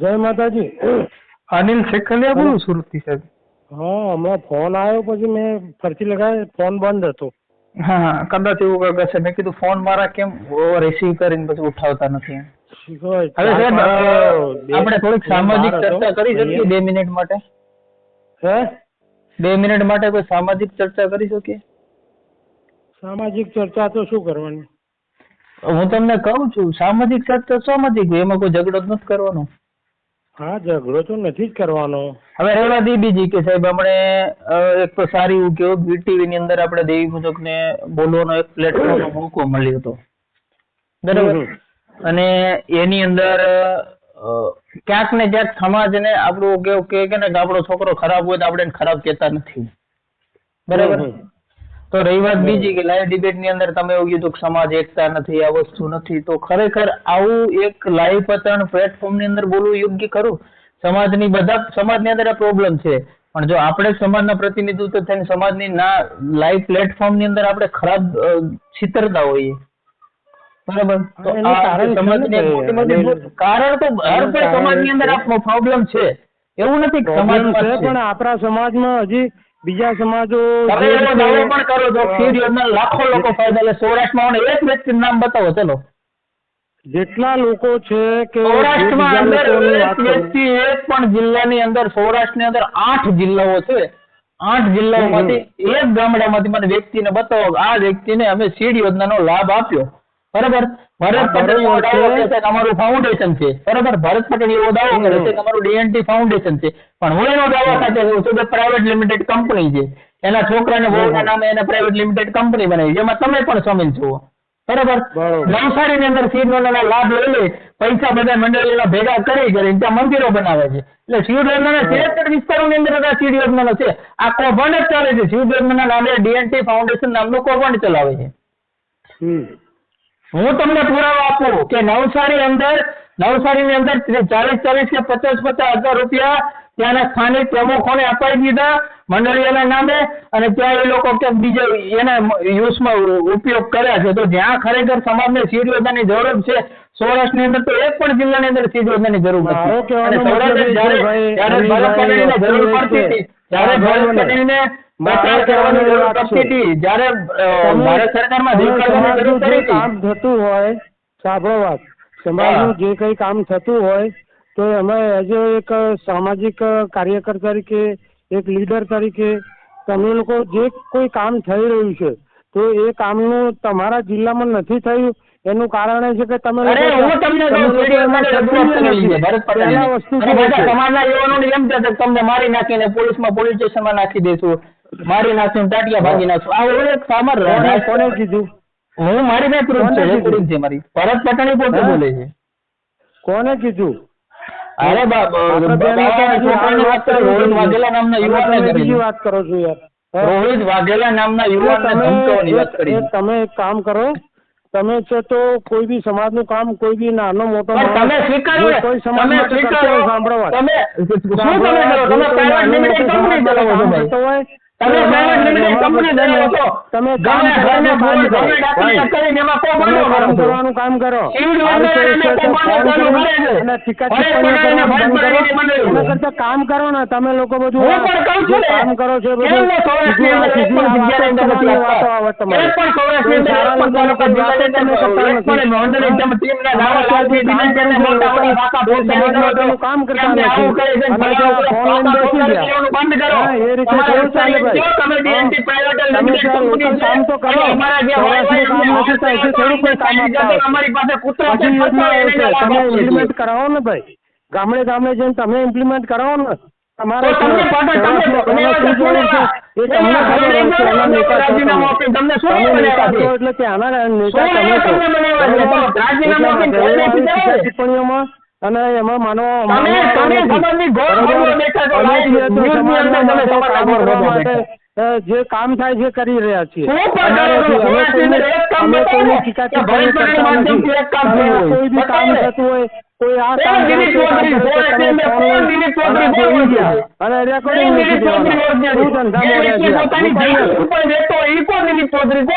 જય માતાજી. અનિલ સેકલિયા બોલું સુરતથી સાહેબ? હા હમણાં ફોન આવ્યો પછી મેં ફરતી લગાવી ફોન બંધ હતો. હા કદાચ એવું હશે. મેં કીધું ફોન મારા કેમ રિસીવ કરીને પછી ઉઠાવતા નથી હવે સાહેબ આપણે થોડીક સામાજિક ચર્ચા કરી શકીએ બે મિનિટ માટે? હે? બે મિનિટ માટે કોઈ સામાજિક ચર્ચા કરી શકીએ? સામાજિક ચર્ચા તો શું કરવાની? હું તમને કહું છું સામાજિક ચર્ચા સામાજિક એમાં કોઈ ઝઘડો જ નથી કરવાનો. હા ઝઘડો તો નથી જ કરવાનો. હવે રેવા દી બીજી કે સાહેબ આપણે એક તો સારી એવું કેવું વીટીવી ની અંદર આપણે દેવી પૂજક ને બોલવાનો એક પ્લેટફોર્મ મોકો મળ્યો હતો. બરાબર? અને એની અંદર ક્યાંક ને ક્યાંક સમાજને આપણું કેવું કે ને આપણો છોકરો ખરાબ હોય તો આપણે ખરાબ કહેતા નથી. બરાબર. તો રહી વાત બીજી કે લાઈવ ડિબેટની અંદર તમે એવું કીધું કે સમાજ એકતા નથી આ વસ્તુ નથી. તો ખરેખર આવું એક લાઈવ પતન પ્લેટફોર્મની અંદર બોલવું યોગ્ય ખરું? સમાજની બધા સમાજની અંદર આ પ્રોબ્લેમ છે. પણ જો આપણે સમાજના પ્રતિનિધિત્વ થઈને સમાજની ના લાઈવ પ્લેટફોર્મની અંદર આપણે ખરાબ છિતરતા હોઈએ. બરાબર? તો કારણ તો હર કોઈ સમાજની અંદર આ પ્રોબ્લેમ છે. એવું નથી કે પ્રોબ્લેમ સમાજમાં છે જ છે. પણ આપણા સમાજમાં હજી બીજા સમાજો તમે એવો દાવો પણ કરો છો ફીડ યોજના લાખો લોકો ફાયદા લે સૌરાષ્ટ્રમાં મને એક વ્યક્તિનું નામ બતાવો ચલો. જેટલા લોકો છે કે સૌરાષ્ટ્રમાં અંદર એક વ્યક્તિ એક પણ જિલ્લાની અંદર સૌરાષ્ટ્રની અંદર આઠ જિલ્લાઓ છે. આઠ જિલ્લાઓમાંથી એક ગામડામાંથી મને વ્યક્તિને બતાવો આ વ્યક્તિને અમે સીડ યોજનાનો લાભ આપ્યો. બરાબર? ભરત પટેલ અમારું ફાઉન્ડેશન છે. બરાબર? ભરત પટેલ એવો દાવો કરે છે તમારું ડીએનટી ફાઉન્ડેશન છે. પણ હું એનો દાવો સાથે કહું છું કે પ્રાઇવેટ લિમિટેડ કંપની છે. એના છોકરાને વહુના નામે એને પ્રાઇવેટ લિમિટેડ કંપની બનાવી. જેમાં તમે પણ સામેલ છો. બરાબર. નવસારીની અંદર સીડ લાભ લઈ લે પૈસા બધા મંડળીઓના ભેગા કરી કરીને ત્યાં મંદિરો બનાવે છે. એટલે સીડ યોજનાના સિલેક્ટેડ વિસ્તારોની અંદર બધા સીડ યોજનાનો છે. આ કૌભાંડ જ ચાલે છે. સીડ યોજનાના નામે ડીએનટી ફાઉન્ડેશન નામનું કૌભાંડ ચલાવે છે. હું તમને પુરાવો આપું કે નવસારી અંદર નવસારીની અંદર ચાલીસ ચાલીસ કે પચાસ પચાસ હજાર રૂપિયા ત્યાંના સ્થાનિક પ્રમુખોને અપાઈ દીધા મંડળીઓના નામે અને ત્યાં એ લોકો કે બીજા એના યુઝમાં ઉપયોગ કર્યા છે. તો જ્યાં ખરેખર સમાજને સીડ યોજનાની જરૂર છે સૌરાષ્ટ્રની અંદર તો એક પણ જિલ્લાની અંદર સીડ યોજનાની જરૂર નથી. સૌરાષ્ટ્ર જ્યારે ભરત પટેલને જરૂર પડતી હતી ત્યારે ભરત પટેલને જ્યારે ભારત સરકારમાં જે કામ થતું હોય સાંભળો વાત. સમાજનું જે કઈ કામ થતું હોય તો એમાં એઝ એક સામાજિક કાર્યકર તરીકે એક લીડર તરીકે તમે લોકો જે કોઈ કામ થઈ રહ્યું છે તો એ કામનું તમારા જિલ્લામાં નથી થયું. એનું કારણ એ છે કે તમે. વસ્તુ? સમાજના યુવાનોને એમ કે તમને મારી નાખીને પોલીસમાં પોલીસ સ્ટેશનમાં નાખી દઈશું મારી નાખીને ટાટિયા ભાંગી નાખશું આ એવું સામર કોને કીધું? હું મારી મેં પ્રૂફ છે કોને છે મારી. ભરત પટણી પોતે બોલે છે. કોને કીધું? અરે રોહિત વાઘેલા નામના યુવાનને તમે બીજી વાત કરો છો યાર. રોહિત વાઘેલા નામના યુવાનને ધમકાવવાની વાત એક- કરી. તમે એક કામ કરો. તમે છે તો કોઈ બી સમાજનું કામ કોઈ બી નાનો મોટો પણ તમે સ્વીકારો જે ને. તમે સ્વીકારો. કરતો સાંભળો વાત. તમે શું તમે કરો? તમે પ્રાઇવેટ લિમિટેડ કંપની ચલાવો છો ભાઈ. કરતો હોય, તમે તમે છો. તમે ગમે કામ કરવાનું કામ કરો. કરતા કામ કરો ને તમે લોકો બધું કામ કરો છો કેમ કરતા નથી. એ રીતે. કેવું ચાલે કામ તો કરો. અમારા પાસે કૂતરો તમે ઇમ્પ્લિમેન્ટ કરાવો ને ભાઈ. ગામડે ગામડે જઈને તમે ઇમ્પ્લિમેન્ટ કરાવો ને. તમારે એટલે ત્યાંના નેતા તમે છો. ટિપ્પણીઓમાં અને એમાં માનો તમે- તમે સમાજની? બેઠા છો. ન્યૂઝની અંદર તમે બેઠા. જે કામ થાય છે કરી રહ્યા છીએ અમે. કોઈની કરતા નથી. કોઈ બી કામ થતું હોય કોઈ આ કામ? અને રેકોર્ડિંગ ધંધા મોડ્યા છે